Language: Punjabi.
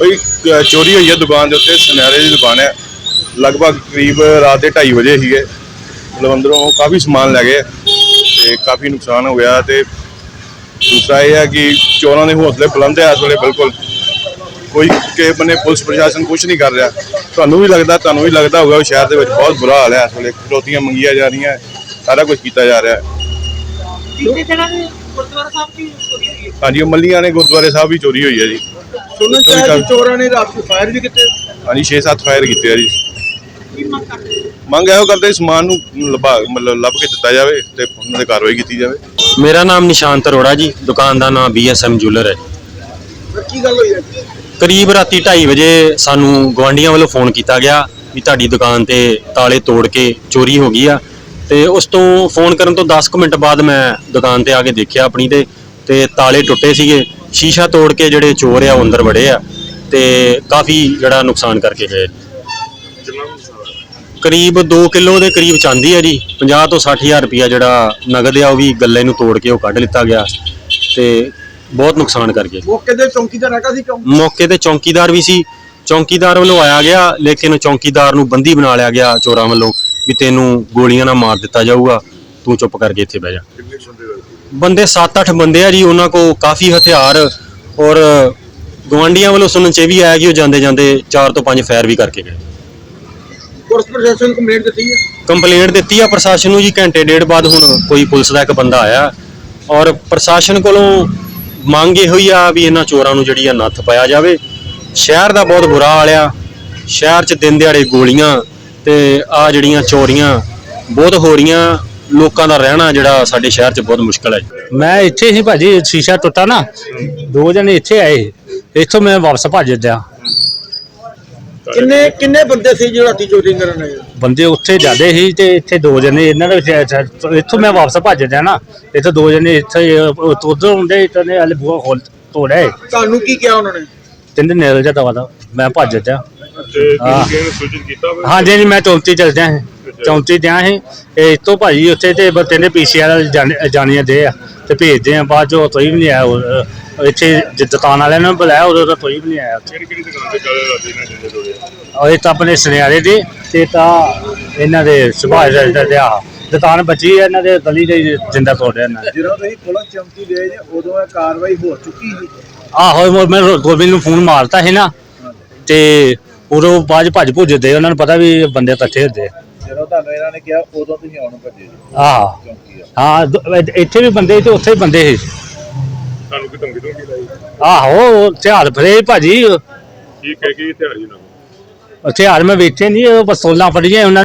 ਬਈ ਚੋਰੀ ਹੋਈ ਹੈ ਦੁਕਾਨ ਦੇ ਉੱਤੇ ਸੁਨਿਆਰੇ ਦੀ ਦੁਕਾਨ ਹੈ। ਲਗਭਗ ਕਰੀਬ ਰਾਤ ਦੇ 2:30 ਵਜੇ ਸੀਗੇ। ਮਤਲਬ ਅੰਦਰੋਂ ਕਾਫੀ ਸਮਾਨ ਲੈ ਗਏ ਤੇ ਕਾਫੀ ਨੁਕਸਾਨ ਹੋ ਗਿਆ ਤੇ ਦੂਸਰਾ ਇਹ ਹੈ ਕਿ ਚੋਰਾਂ ਦੇ ਹੌਸਲੇ ਬੁਲੰਦ ਹੈ ਇਸ ਵੇਲੇ, ਬਿਲਕੁਲ। ਕੋਈ ਕਿਸੇ ਬੰਨੇ ਪੁਲਿਸ ਪ੍ਰਸ਼ਾਸਨ ਕੁਝ ਨਹੀਂ ਕਰ ਰਿਹਾ। ਤੁਹਾਨੂੰ ਵੀ ਲੱਗਦਾ, ਤੁਹਾਨੂੰ ਵੀ ਲੱਗਦਾ ਹੋਊਗਾ ਕਿ ਸ਼ਹਿਰ ਦੇ ਵਿੱਚ ਬਹੁਤ ਬੁਰਾ ਹਾਲ ਹੈ ਇਸ ਵੇਲੇ। ਫਿਰੌਤੀਆਂ ਮੰਗੀਆਂ ਜਾ ਰਹੀਆਂ, ਸਾਰਾ ਕੁਝ ਕੀਤਾ ਜਾ ਰਿਹਾ। ਹੈ ਗੁਰਦੁਆਰਾ ਸਾਹਿਬ ਦੀ ਹਾਂਜੀ ਉਹ ਮੱਲੀਆਂ ਨੇ ਗੁਰਦੁਆਰੇ ਸਾਹਿਬ ਵੀ ਚੋਰੀ ਹੋਈ ਹੈ ਜੀ। ਸੁਣਨ ਚ ਆਇਆ ਕਿ ਚੋਰਾਂ ਨੇ ਰਾਤ ਨੂੰ ਫਾਇਰ ਵੀ ਕੀਤੇ। ਹਾਂਜੀ 6-7 ਫਾਇਰ ਕੀਤੇ ਆ ਜੀ। ਕੀ ਮੰਗ ਕਰਦੇ ਹੋ? ਮੰਗ ਇਹੋ ਕਰਦੇ ਸਮਾਨ ਨੂੰ ਲੱਭਾ ਮਤਲਬ ਲੱਭ ਕੇ ਦਿੱਤਾ ਜਾਵੇ ਤੇ ਉਹਨਾਂ ਤੇ ਕਾਰਵਾਈ ਕੀਤੀ ਜਾਵੇ। ਮੇਰਾ ਨਾਮ ਨਿਸ਼ਾਂਤ ਅਰੋੜਾ ਜੀ ਦੁਕਾਨ ਦਾ ਨਾਮ ਬੀਐਸਐਮ ਜੁਐਲਰ ਹੈ। ਕੀ ਗੱਲ ਹੋਈ ਹੈ? ਕਰੀਬ ਰਾਤੀ 2:30 ਵਜੇ ਸਾਨੂੰ ਗਵਾਂਡੀਆਂ ਵੱਲੋਂ ਫੋਨ ਕੀਤਾ ਗਿਆ ਵੀ ਤੁਹਾਡੀ ਦੁਕਾਨ ਤੇ ਤਾਲੇ ਤੋੜ ਕੇ ਚੋਰੀ ਹੋ ਗਈ ਆ। ਤੇ ਉਸ ਤੋਂ ਫੋਨ ਕਰਨ ਤੋਂ 10 ਕੁ ਮਿੰਟ ਬਾਅਦ ਮੈਂ ਦੁਕਾਨ ਤੇ ਆ ਕੇ ਦੇਖਿਆ ਆਪਣੀ ਤੇ ਤੇ ਤਾਲੇ ਟੁੱਟੇ ਸੀਗੇ। ਸ਼ੀਸ਼ਾ ਤੋੜ ਕੇ ਜਿਹੜੇ ਚੋਰ ਆ ਉਹ ਅੰਦਰ ਵੜੇ ਆ ਤੇ ਕਾਫੀ ਜਿਹੜਾ ਨੁਕਸਾਨ ਕਰਕੇ ਗਏ। ਕਰੀਬ 2 ਕਿਲੋ ਦੇ ਕਰੀਬ ਚਾਂਦੀ ਹੈ ਜੀ। 50 ਤੋਂ 60000 ਰੁਪਇਆ ਜਿਹੜਾ ਨਗਦ ਆ ਉਹ ਵੀ ਗੱਲੇ ਨੂੰ ਤੋੜ ਕੇ ਉਹ ਕੱਢ ਲਿੱਤਾ ਗਿਆ ਤੇ ਬਹੁਤ ਨੁਕਸਾਨ ਕਰ ਗਏ। ਮੌਕੇ ਦੇ ਚੌਂਕੀਦਾਰ ਹੈਗਾ ਸੀ ਕਿਉਂ? ਮੌਕੇ ਤੇ ਚੌਕੀਦਾਰ ਵੀ ਸੀ। ਚੌਕੀਦਾਰ ਵੱਲੋਂ ਆਇਆ ਗਿਆ ਲੇਕਿਨ ਚੌਕੀਦਾਰ ਨੂੰ ਬੰਦੀ ਬਣਾ ਲਿਆ ਗਿਆ ਚੋਰਾਂ ਵੱਲੋਂ ਵੀ ਤੈਨੂੰ ਗੋਲੀਆਂ ਨਾਲ ਮਾਰ ਦਿੱਤਾ ਜਾਊਗਾ। ਤੂੰ ਚੁੱਪ ਕਰਕੇ ਇੱਥੇ ਬਹਿ ਜਾ। ਬੰਦੇ 7-8 ਬੰਦੇ ਆ ਜੀ ਉਹਨਾਂ ਕੋ ਕਾਫੀ ਹਥਿਆਰ ਔਰ ਗਵਾਂਡੀਆਂ ਵੱਲੋਂ ਸੁਣਨ ਚ ਇਹ ਵੀ ਆਇਆ ਕਿ ਉਹ ਜਾਂਦੇ ਜਾਂਦੇ 4 ਤੋਂ 5 ਫਾਇਰ ਵੀ ਕਰਕੇ ਗਏ। ਪੁਲਿਸ ਪ੍ਰਸ਼ਾਸਨ ਨੂੰ ਕੰਪਲੇਂਟ ਦਿੱਤੀ ਹੈ? ਕੰਪਲੇਂਟ ਦਿੱਤੀ ਆ ਪ੍ਰਸ਼ਾਸਨ ਨੂੰ ਜੀ ਘੰਟੇ ਡੇਢ ਬਾਅਦ ਹੁਣ ਕੋਈ ਪੁਲਿਸ ਦਾ ਇੱਕ ਬੰਦਾ ਆਇਆ। ਔਰ ਪ੍ਰਸ਼ਾਸਨ ਕੋਲੋਂ ਮੰਗ ਇਹੋ ਹੀ ਆ ਵੀ ਇਹਨਾਂ ਚੋਰਾਂ ਨੂੰ ਜਿਹੜੀ ਆ ਨੱਥ ਪਾਇਆ ਜਾਵੇ। ਸ਼ਹਿਰ ਦਾ ਬਹੁਤ ਬੁਰਾ ਹਾਲ ਆ। ਸ਼ਹਿਰ 'ਚ ਦਿਨ ਦਿਹਾੜੇ ਗੋਲੀਆਂ ਤੇ ਆ ਜਿਹੜੀਆਂ ਚੋਰੀਆਂ ਬਹੁਤ ਹੋ ਰਹੀਆਂ। ਲੋਕਾਂ ਦਾ ਰਹਿਣਾ ਜਿਹੜਾ ਸਾਡੇ ਸ਼ਹਿਰ 'ਚ ਬਹੁਤ ਮੁਸ਼ਕਲ ਹੈ ਮੈਂ ਇੱਥੇ ਸੀ ਭਾਜੀ ਸ਼ੀਸ਼ਾ ਟੁੱਟਾ ਨਾ ਦੋ ਜਣੇ ਇੱਥੇ ਆਏ ਇੱਥੋਂ ਮੈਂ ਵਾਪਸ ਭੱਜ ਦਿਆ ਕਿੰਨੇ ਕਿੰਨੇ ਬੰਦੇ ਸੀ ਜੋ ਰਾਤੀ ਚੋਰੀ ਕਰਨ ਆਏ? ਬੰਦੇ ਉੱਥੇ ਜਾਂਦੇ ਸੀ ਤੇ ਇੱਥੇ ਦੋ ਜਣੇ ਇਹਨਾਂ ਦੇ ਵਿੱਚ ਇੱਥੋਂ ਮੈਂ ਵਾਪਸ ਭੱਜ ਦਿਆ ਨਾ ਇੱਥੇ ਦੋ ਜਣੇ ਇੱਥੇ ਉਧਰ ਹੁੰਦੇ ਇੱਥੇ ਨੇ ਹਲੇ ਬੂਹਾ ਖੋਲ ਤੋੜਿਆ ਤੁਹਾਨੂੰ ਕੀ ਕਿਹਾ ਉਹਨਾਂ ਨੇ? ਤਿੰਨ ਨੇਲ ਜਾ ਦਵਾ ਦਾ ਮੈਂ ਭੱਜ ਦਿਆ ਤੇ ਹਾਂ। ਸੂਚਿਤ ਕੀਤਾ ਜੀ ਮੈਂ ਚੌਂਤੀ ਚੱਲ ਗਿਆ ਸੀ। ਚੌਂਤੀ ਗਿਆ ਸੀ ਇਹ ਇੱਥੋਂ ਭਾਜੀ ਉੱਥੇ ਤੇ ਬੱਤੇ ਨੇ ਪੀਸੀਆਰ ਜਾਣੀਆਂ ਦੇ ਆ ਤੇ ਭੇਜਦੇ ਆ ਬਾਅਦ ਚੋਂ ਕੋਈ ਵੀ ਨਹੀਂ ਆਇਆ ਉਹ- ਇੱਥੇ ਜਿ- ਦੁਕਾਨ ਵਾਲਿਆਂ ਨੇ ਬੁਲਾਇਆ ਉਦੋਂ ਤਾਂ ਕੋਈ ਵੀ ਨਹੀਂ ਆਇਆ ਕਿਹੜੀ ਕਿਹੜੀ ਦੁਕਾਨ ਤੇ ਨੇ ਜਿੰਦੇ ਔਰ ਇਹ ਤਾਂ ਆਪਣੇ ਸੁਨਿਆਰੇ ਦੇ ਤੇ ਤਾਂ ਇਹਨਾਂ ਦੇ ਸੁਭਾਅ ਦਾ ਦਾ ਦਿਆ ਦੁਕਾਨ ਬਚੀ ਹੈ ਇਹਨਾਂ ਦੇ ਗਲੀ ਦੇ ਜਿੰਦਾ ਤੋੜਿਆ ਇਹਨਾਂ ਨੇ ਜਦੋਂ ਤੁਸੀਂ ਪੁਲਿਸ ਚੌਂਕੀ ਗਏ ਜੇ ਉਦੋਂ ਇਹ ਕਾਰਵਾਈ ਹੋ ਚੁੱਕੀ ਸੀ? ਆਹੋ ਮੈਂ- ਮੈਂ ਗੋਬਿੰਦ ਨੂੰ ਫੋਨ ਮਾਰਤਾ ਸੀ ਨਾ ਤੇ ਉਦੋਂ ਬਾਅਦ 'ਚ ਭੱਜ ਭੁੱਜਦੇ ਉਹਨਾਂ ਨੂੰ ਪਤਾ ਵੀ ਬੰਦੇ ਇਕੱਠੇ ਹੁੰਦੇ ਜਦੋਂ ਤੁਹਾਨੂੰ ਇਹਨਾਂ ਨੇ ਕਿਹਾ ਉਦੋਂ ਤੁਸੀਂ ਆਉਣ ਭੱਜੇ ਜੀ। ਆਹ ਚੌਂਕੀ ਆ। ਹਾਂ ਦ- ਇੱਥੇ- ਇੱਥੇ ਵੀ ਬੰਦੇ ਸੀ ਤੇ ਉੱਥੇ ਵੀ ਬੰਦੇ ਸੀ। ਤੁਹਾਨੂੰ ਕੀ ਧਮਕੀ ਧਮਕੀ ਲਾਈ? ਆਹੋ ਹਥਿਆਰ ਫੜੇ ਭਾਜੀ। ਕੀ ਕਹਿ ਕੇ ਹਥਿਆਰ ਜੀ ਨਾਲ? ਹਥਿਆਰ ਮੈਂ ਵੇਚੇ ਨਹੀਂ ਉਹ ਪਿਸਤੌਲਾਂ ਫੜੀਆਂ ਉਹਨਾਂ